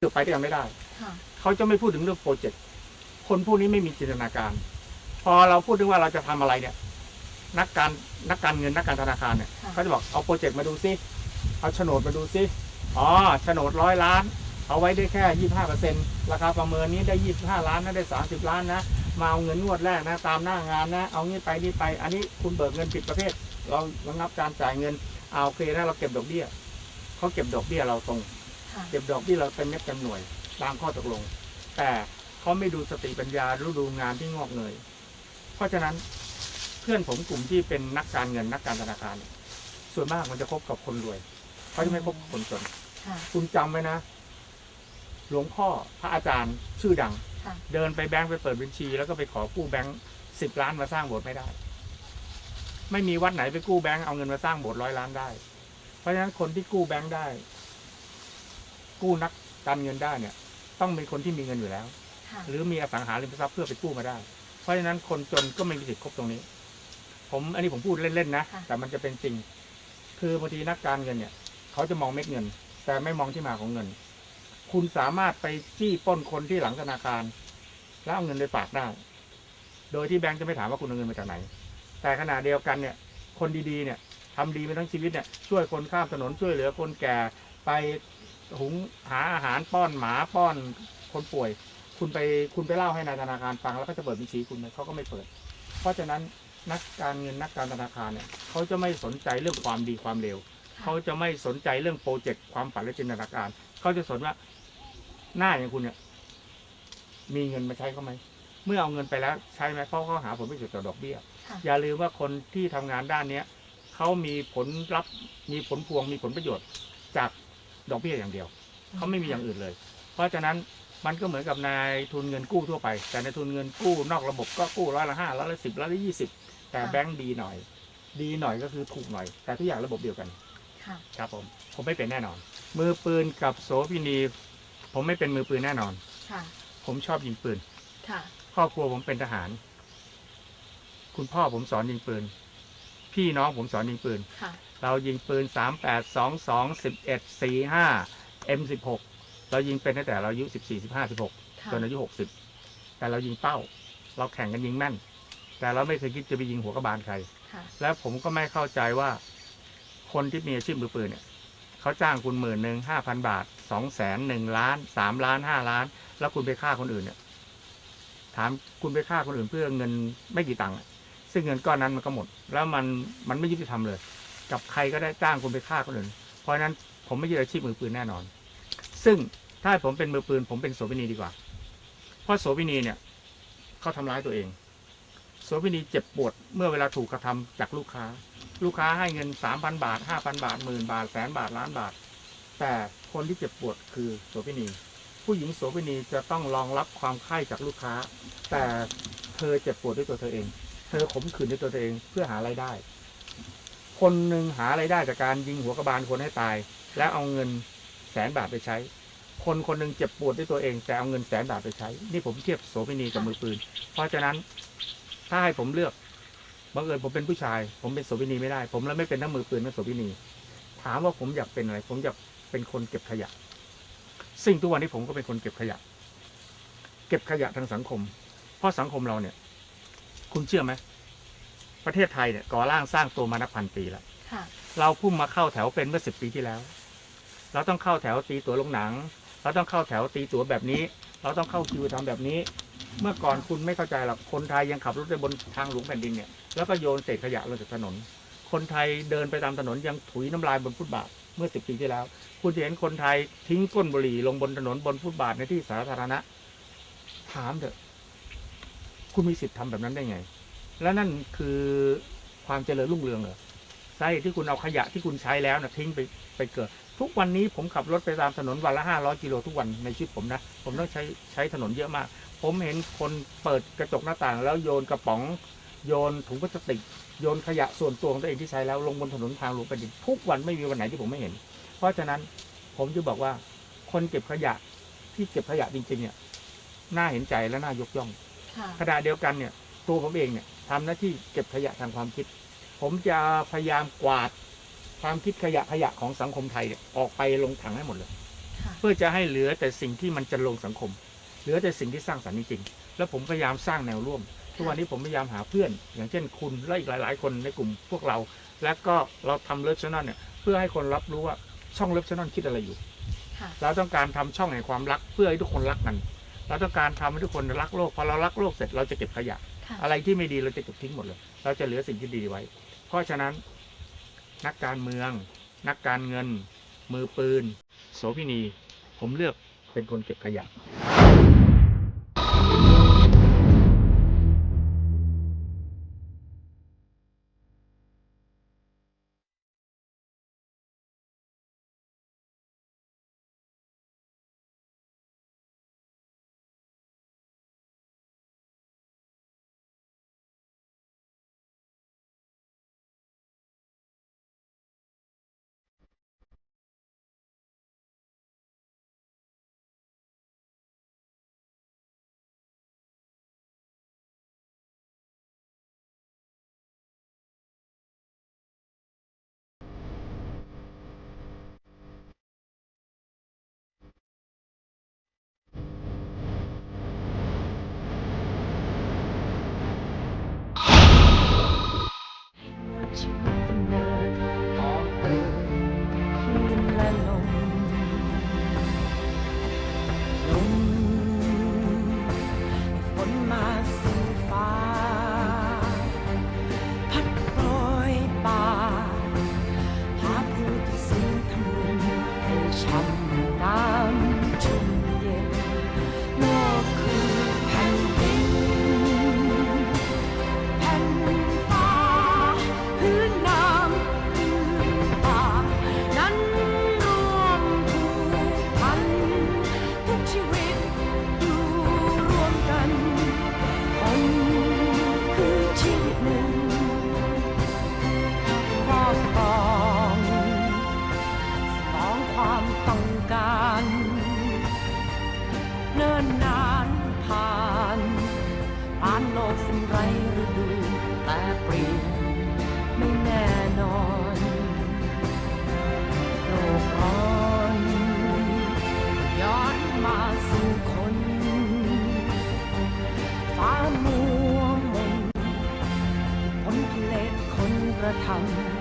คือไปด้วยกันไม่ได้ค่ะเขาจะไม่พูดถึงเรื่องโปรเจกต์ คนพวกนี้ไม่มีจินตนาการ พอเราพูดถึงว่าเราจะทำอะไรเนี่ย นักการนักการเงินนักการธนาคารเนี่ยค่ะเขาจะบอกเอาโปรเจกต์มาดูซิเอาโฉนดมาดูซิอ๋อโฉนดร้อยล้าน เอาไว้ได้แค่ยี่ห้าเปอร์เซ็นราคาประเมินนี้ได้ยี่ห้าล้านนะได้สามสิบล้านนะ มาเอาเงินงวดแรกนะ ตามหน้างานนะ เอางี้ไปนี่ไป อันนี้คุณเบิกเงินผิดประเภท เราระงับการจ่ายเงิน เอาโอเคนะเราเก็บดอกเบี้ยเขาเก็บดอกเบี้ยเราตรงค่ะ เก็บดอกที่เราเต็มเม็ดเต็มหน่วยตามข้อตกลง แต่เขาไม่ดูสติปัญญาหรือดูงานที่งอกเงย เพราะฉะนั้นเพื่อนผมกลุ่มที่เป็นนักการเงินนักการธนาคารเนี่ยส่วนมากมันจะคบกับคนรวยเขาจะไม่คบกับคนจนค่ะคุณจำไว้นะ หลวงพ่อพระอาจารย์ชื่อดังค่ะเดินไปแบงค์ไปเปิดบัญชี แล้วก็ไปขอกู้แบงค์สิบล้านมาสร้างโบสถ์ไม่ได้ ไม่มีวัดไหนไปกู้แบงค์เอาเงินมาสร้างโบสถ์ร้อยล้านได้ เพราะฉะนั้นคนที่กู้แบงค์ได้ กู้นักการเงินได้เนี่ย ต้องเป็นคนที่มีเงินอยู่แล้ว ค่ะหรือมีอสังหาริมทรัพย์เพื่อไปกู้มาได้ เพราะฉะนั้นคนจนก็ไม่มีสิทธิ์ครบตรงนี้ ผมอันนี้ผมพูดเล่นๆนะค่ะ แต่มันจะเป็นจริง คือบางทีนักการเงินเนี่ย เขาจะมองเม็ดเงิน แต่ไม่มองที่มาของเงิน คุณสามารถไปจี้ปล้นคนที่หลังธนาคาร แล้วเอาเงินไปฝากได้ โดยที่แบงค์จะไม่ถามว่าคุณเอาเงินมาจากไหน แต่ขณะเดียวกันเนี่ย คนดีๆเนี่ยทำดีมาทั้งชีวิตเนี่ยช่วยคนข้ามถนนช่วยเหลือคนแก่ไป หุงหาอาหารป้อนหมาป้อนคนป่วย คุณไปคุณไปเล่าให้นายธนาคารฟังแล้วก็จะเปิดบัญชีคุณไหมเขาก็ไม่เปิด เพราะฉะนั้นนักการเงินนักการธนาคารเนี่ยเขาจะไม่สนใจเรื่องความดีความเลวเขาจะไม่สนใจเรื่องโปรเจกต์ความฝันและจินตนาการเขาจะสนว่าหน้าอย่างคุณเนี่ยมีเงินมาใช้เขาไหมเมื่อเอาเงินไปแล้วใช้ไหมเพราะเขาหาผลประโยชน์จากดอกเบี้ยค่ะอย่าลืมว่าคนที่ทำงานด้านเนี้ยเขามีผลรับมีผลพวงมีผลประโยชน์จาก ดอกเบี้ยอย่างเดียว เขาไม่มีอย่างอื่นเลย เพราะฉะนั้นมันก็เหมือนกับนายทุนเงินกู้ทั่วไป แต่ในายทุนเงินกู้นอกระบบก็กู้ร้อยละห้าร้อยละสิบร้อยละยี่สิบแต่แบงก์ดีหน่อย ดีหน่อยก็คือถูกหน่อย แต่ทุกอย่างระบบเดียวกันค่ะครับผมผมไม่เป็นแน่นอน มือปืนกับโสพินี ผมไม่เป็นมือปืนแน่นอนค่ะผมชอบยิงปืนค่ะครอบครัวผมเป็นทหาร คุณพ่อผมสอนยิงปืน พี่น้องผมสอนยิงปืน ค่ะ เรายิงปืนสามแปดสองสองสิบเอ็ดสี่ห้าเอ็มสิบหกเรายิงเป็นตั้งแต่เราอายุสิบสี่สิบห้าสิบหกค่ะ จนอายุหกสิบแต่เรายิงเป้า เราแข่งกันยิงแม่น แต่เราไม่เคยคิดจะไปยิงหัวกระบาลใคร ค่ะ แล้วผมก็ไม่เข้าใจว่าคนที่มีอาชีพมือปืนเนี่ยเขาจ้างคุณหมื่นหนึ่งห้าพันบาทสองแสนหนึ่งล้านสามล้านห้าล้าน แล้วคุณไปฆ่าคนอื่นเนี่ย ถามคุณไปฆ่าคนอื่นเพื่อเงินไม่กี่ตังค์อะ ซึ่งเงินก้อนนั้นมันก็หมด แล้วมันมันไม่ยุติธรรมเลย กับใครก็ได้จ้างคุณไปฆ่าคนอื่น เพราะฉะนั้นผมไม่ยึดอาชีพมือปืนแน่นอน ซึ่งถ้าผมเป็นมือปืน ผมเป็นโสเภณีดีกว่า เพราะโสเภณีเนี่ยเขาทำร้ายตัวเองโสเภณีเจ็บปวดเมื่อเวลาถูกกระทำจากลูกค้า ลูกค้าให้เงินสามพันบาทห้าพันบาทหมื่นบาทแสนบาทล้านบาท แต่คนที่เจ็บปวดคือโสเภณี ผู้หญิงโสเภณีจะต้องรองรับความไข้จากลูกค้า แต่เธอเจ็บปวดด้วยตัวเธอเอง เธอขมขื่นด้วยตัวเองเพื่อหารายได้ คนหนึ่งหารายได้จากการยิงหัวกระบาลคนให้ตาย แล้วเอาเงินแสนบาทไปใช้ คนคนหนึ่งเจ็บปวดด้วยตัวเอง แต่เอาเงินแสนบาทไปใช้ นี่ผมเทียบโสเภณีกับมือปืน เพราะฉะนั้นถ้าให้ผมเลือกบังเอิญผมเป็นผู้ชาย ผมเป็นโสเภณีไม่ได้ ผมแล้วไม่เป็นทั้งมือปืนทั้งโสเภณี ถามว่าผมอยากเป็นอะไร ผมอยากเป็นคนเก็บขยะ ซึ่งทุกวันนี้ผมก็เป็นคนเก็บขยะ เก็บขยะทางสังคม เพราะสังคมเราเนี่ย คุณเชื่อไหม ประเทศไทยเนี่ยก่อร่างสร้างตัวมานับพันปีแล้วค่ะ เราพุ่งมาเข้าแถวเป็นเมื่อสิบปีที่แล้ว เราต้องเข้าแถวตีตั๋วลงหนัง เราต้องเข้าแถวตีตั๋วแบบนี้ เราต้องเข้าคิวทำแบบนี้ เมื่อก่อนคุณไม่เข้าใจหรอกคนไทยยังขับรถไปบนทางหลวงแผ่นดินเนี่ยแล้วก็โยนเศษขยะลงจากถนน คนไทยเดินไปตามถนนยังถุยน้ำลายบนฟุตบาทเมื่อสิบปีที่แล้ว คุณจะเห็นคนไทยทิ้งก้นบุหรี่ลงบนถนนบนฟุตบาทในที่สาธารณะถามเถอะ คุณมีสิทธิ์ทำแบบนั้นได้ไง และนั่นคือความเจริญรุ่งเรืองเหรอสาเหตุที่คุณเอาขยะที่คุณใช้แล้วนะทิ้งไปไปเกิด ทุกวันนี้ผมขับรถไปตามถนนวันละห้าร้อยกิโลทุกวันในชีวิตผมนะ ผมต้องใช้ใช้ถนนเยอะมาก ผมเห็นคนเปิดกระจกหน้าต่าง แล้วโยนกระป๋อง โยนถุงพลาสติก โยนขยะส่วนตัวของตัวเองที่ใช้แล้วลงบนถนนทางหลวงแผ่นดินทุกวันไม่มีวันไหนที่ผมไม่เห็น เพราะฉะนั้นผมจะบอกว่าคนเก็บขยะที่เก็บขยะจริงๆเนี่ยน่าเห็นใจและน่ายกย่อง ขณะเดียวกันเนี่ย ตัวผมเองเนี่ยทำหน้าที่เก็บขยะทางความคิด ผมจะพยายามกวาดความคิดขยะขยะของสังคมไทยเนี่ยออกไปลงถังให้หมดเลยค่ะเพื่อจะให้เหลือแต่สิ่งที่มันจะลงสังคม เหลือแต่สิ่งที่สร้างสรรค์จริงๆแล้วผมพยายามสร้างแนวร่วมทุกวันนี้ผมพยายามหาเพื่อน อย่างเช่นคุณและอีกหลาย ๆ คนในกลุ่มพวกเรา และก็เราทำเลิฟช n น l เนี่ยเพื่อให้คนรับรู้ว่าช่องเลิฟช n น l คิดอะไรอยู่ค่ะเราต้องการทำช่องแห่งความรักเพื่อให้ทุกคนรักกัน เราต้องการทำให้ทุกคนรักโลกพอเรารักโลกเสร็จเราจะเก็บขยะค่ะอะไรที่ไม่ดีเราจะเก็บทิ้งหมดเลย เราจะเหลือสิ่งที่ดีไว้ เพราะฉะนั้นนักการเมือง นักการเงิน มือปืน โสพินี ผมเลือกเป็นคนเก็บขยะ นมานโลกสิ้นไรฤดูแต่เปลี่ยนไม่แน่นอนโลกร้อนย้อนมาสู่คนฟ้ามัวมนผลกิเลคนกระทำ